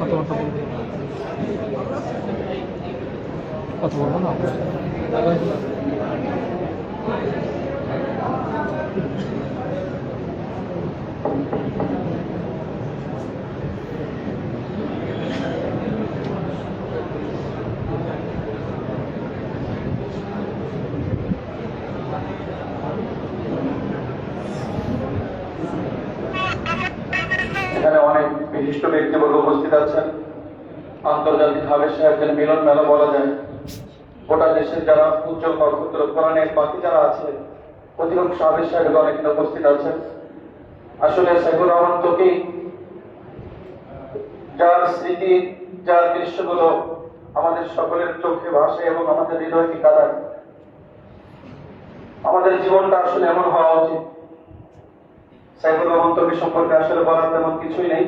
কথাবার্তা বলবে? কথা বলব না? এখানে অনেক বিশিষ্ট ব্যক্তিবর্গ উপস্থিত আছেন। আন্তর্জাতিক হাবের সাহেবের মিলন মেলা বলা যায়। গোটা দেশের যারা উজ্জ্বল নক্ষত্র কোরআনের বাকি যারা আছে, অধিকাংশ হাবের সাহেব অনেক উপস্থিত আছেন। আসলে সাইফুর রহমান তোকে যার স্মৃতি, যার দৃশ্যগুলো আমাদের সকলের চোখে ভাসে এবং আমাদের হৃদয়কে কাঁদায়? আমাদের জীবনটা আসলে এমন হওয়া উচিত। সাইফুর রহমান তবি সম্পর্কে আসলে বলার তেমন কিছুই নেই।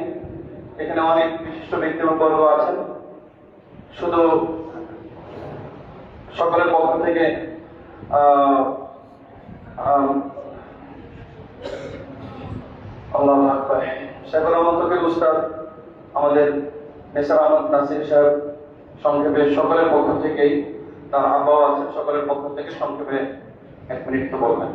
এখানে অনেক বিশিষ্ট ব্যক্তিবর্গ আছেন। শুধু সকলের পক্ষ থেকে আল্লাহ সাইফুর রহমান তবির উস্তাদ। আমাদের নেসার আহমদ নাসির সাহেব সংক্ষেপে সকলের পক্ষ থেকেই, তার আব্বাও আছেন, সকলের পক্ষ থেকে সংক্ষেপে এক মিনিট তো বলবেন।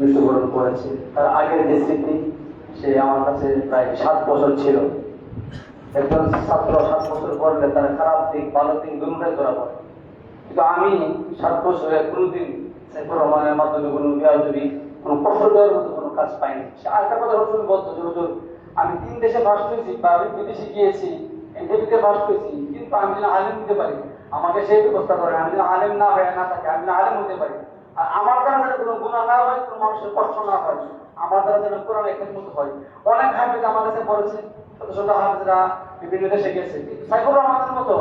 মৃত্যুবরণ করেছে। তার আগের যে স্মৃতি সে আমার কাছে প্রায় সাত বছর ছিল। একজন ছাত্র সাত বছর পড়লে তার খারাপ দিক, ভালো দিক দুটাই ধরা পড়ে। কিন্তু আমি সাত বছরে কোনোদিন সাইফুর রহমানের মাধ্যমে কোনো কোনো কষ্ট দেওয়ার মতো কোনো কাজ পাইনি। সে আরেকটা কথা রসুন বলতো হুজুর আমি তিন দেশে বাস করেছি বা আমি বিদেশে গিয়েছি এনটিভিতে বাস করেছি, কিন্তু আমি যেন আলেম হতে পারি। আমাকে সেই ব্যবস্থা করে, আমি যেন আলেম না হয়ে না থাকে, আমি আলেম হতে পারি। আর আমার দ্বারা যেন কোনো গুণা না হয়, কোনো মানুষের কষ্ট না হয়, আমার দ্বারা যেন কোরআন এখানে মতো হয়। অনেক হাফিজ আমার কাছে পড়েছে, ছোট ছোট হাফিজরা বিভিন্ন দেশে গেছে। সাইফুর রহমানের মতো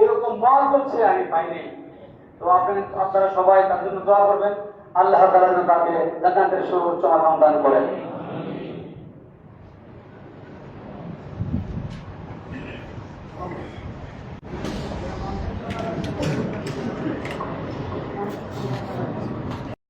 এরকম মত করছে আমি পাইনি তো আপনি, আপনারা সবাই তার জন্য দোয়া করবেন। আল্লাহ তাআলা যেন তাকে সুউচ্চ মাকাম দান করেন